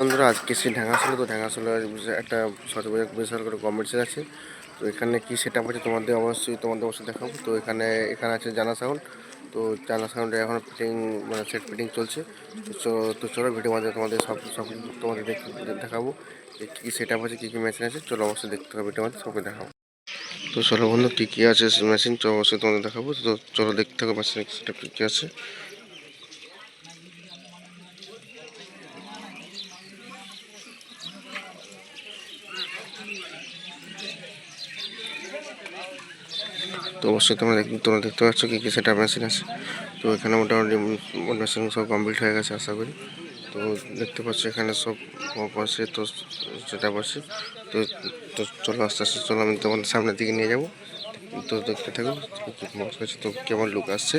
বন্ধুরা, আজকে সেই ঢাঙ্গাশোলা তো ঢাঙ্গাশোলার একটা সরকারি বেসরকারি গভর্নমেন্ট আছে। তো এখানে কি সেটা আছে তোমাদের অবশ্যই তোমাদের অবশ্যই দেখাবো। তো এখানে এখানে আছে জানা সাউন্ড তো জানা সাউন্ডে এখন ফিটিং মানে সেট ফিটিং চলছে। তো চলো ভিডিও মাঝে তোমাদের সব সব তোমাদের দেখাবো যে কী সেট আপ আছে, কী কী মেশিন আছে। চলো অবশ্যই দেখতে হবে ভিডিও মাঝে সবকে দেখাবো। তো চলো বন্ধু, কী কী আছে মেশিন তো অবশ্যই তোমাদের দেখাবো। তো চলো দেখতে হবে মেশিন সেট কী কী আছে। তো অবশ্যই তোমরা তোমরা দেখতে পাচ্ছ কী কী সেটা মেশিন আছে। তো এখানে মোটামুটি মেশিন সব কমপ্লিট হয়ে গেছে আশা করি। তো দেখতে পাচ্ছ এখানে সব বসে তো সেটা বসে তো তো চলো আস্তে আস্তে চলো, আমি তোমাদের সামনের দিকে নিয়ে যাব। তো দেখতে থাকো তো কেমন লুক আসছে।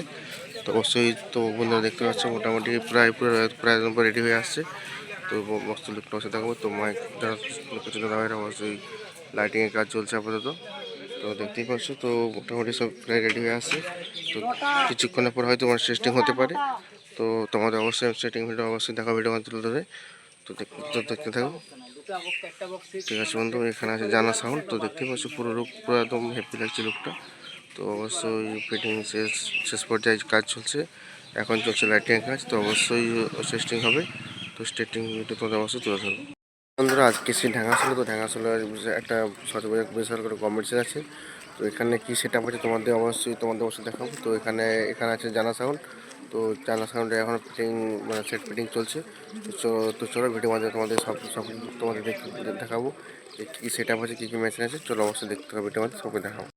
তো অবশ্যই তো বন্ধুরা দেখতে পাচ্ছ মোটামুটি প্রায় পুরো, প্রায় রেডি হয়ে আসছে। তো মস্ত লুকটা অবশ্যই দেখাবো। তো মাইক যারা লোকের দাদা অবশ্যই লাইটিংয়ের কাজ চলছে আপাতত। তো দেখতেই পাচ্ছ, তো মোটামুটি সব প্রায় রেডি হয়ে আসছে তো কিছুক্ষণের পর হয়তো আমার টেস্টিং হতে পারে। তো তোমাদের অবশ্যই সেটিং ভিডিও অবশ্যই দেখা ভিডিও তুলে ধরে তো দেখ- দেখতে থাকো। ঠিক আছে বন্ধু, এখানে আছে জানা সাউন্ড তো দেখতেই পাচ্ছ, পুরো লুক পুরো একদম হ্যাপি লাগছে লুকটা তো অবশ্যই ফিটিং শেষ শেষ পর্যায়ে কাজ চলছে। এখন চলছে লাইটিং কাজ, তো অবশ্যই টেস্টিং হবে। তো টেস্টিং ভিডিও তোমাদের অবশ্যই তুলে ধরবো। বন্ধুরা, আজকে সেই ঢাঙ্গাশোলা তো ঢাঙ্গাশোলার একটা সরকারি বেসরকারি গভর্নমেন্ট আছে। তো এখানে কী সেট আপ আছে তোমাদের অবশ্যই তোমাদের অবশ্যই দেখাবো। তো এখানে এখানে আছে জানা সাউন্ড তো জানা সাউন্ডে এখন ফিটিং মানে সেট ফিটিং চলছে। তো তো চলো ভিডিও মাঝে তোমাদের সব সব তোমাদের দেখাবো যে কী সেট আপ আছে, কী কী মেশিন আছে। চলো অবশ্যই দেখতে হবে ভিডিও মাঝে সবকে দেখাবো।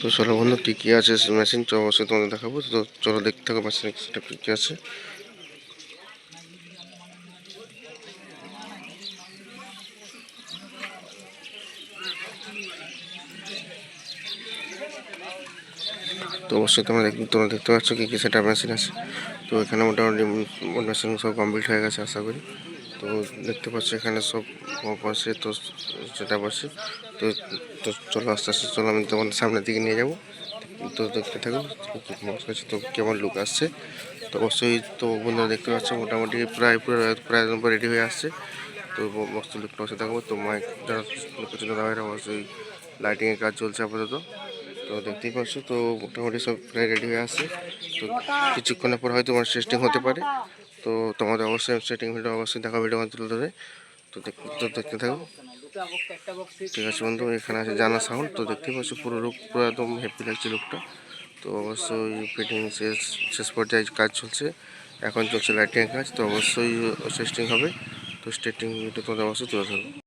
তো চলো বন্ধু, কী কী আছে মেশিন তো অবশ্যই তোমাদের দেখাবো। তো চলো দেখতে হবে মেশিন সেটা কী কী আছে। তো অবশ্যই তোমরা দেখ তোমরা দেখতে পাচ্ছ কী কী সেটা মেশিন আছে। তো এখানে মোটামুটি মেশিন সব কমপ্লিট হয়ে গেছে আশা করি। তো দেখতে পাচ্ছ এখানে সব বসে তো সেটা বসে তো তো চলো আস্তে আস্তে চলো, আমি তোমাদের সামনের দিকে নিয়ে যাব। তো দেখতে থাকো তো কেমন লুক আসছে। তো অবশ্যই তো বন্ধুরা দেখতে পাচ্ছ মোটামুটি প্রায় পুরো, প্রায় রেডি হয়ে আসছে। তো মস্ত লুকটা অবশ্যই দেখাবো। তো মাইক যারা অবশ্যই লাইটিংয়ের কাজ চলছে আপাতত। তো দেখতেই পাচ্ছ, তো মোটামুটি সব প্রায় রেডি হয়ে আসছে তো কিছুক্ষণের পর হয়তো আমার টেস্টিং হতে পারে। তো তোমাদের অবশ্যই সেটিং ভিডিও অবশ্যই দেখা ভিডিও তুলে ধরে। তো দেখ- তো দেখতে থাকো। ঠিক আছে বন্ধু, এখানে আছে জানা সাউন্ড তো দেখতেই পাচ্ছ পুরো লুক পুরো একদম হ্যাপি লাগছে লুকটা তো অবশ্যই ফিটিং শেষ শেষ পর্যায়ে কাজ চলছে। এখন চলছে লাইটিং কাজ। তো অবশ্যই টেস্টিং হবে। তো স্টেটিং ভিডিও তোমাদের অবশ্যই তুলে ধরবো।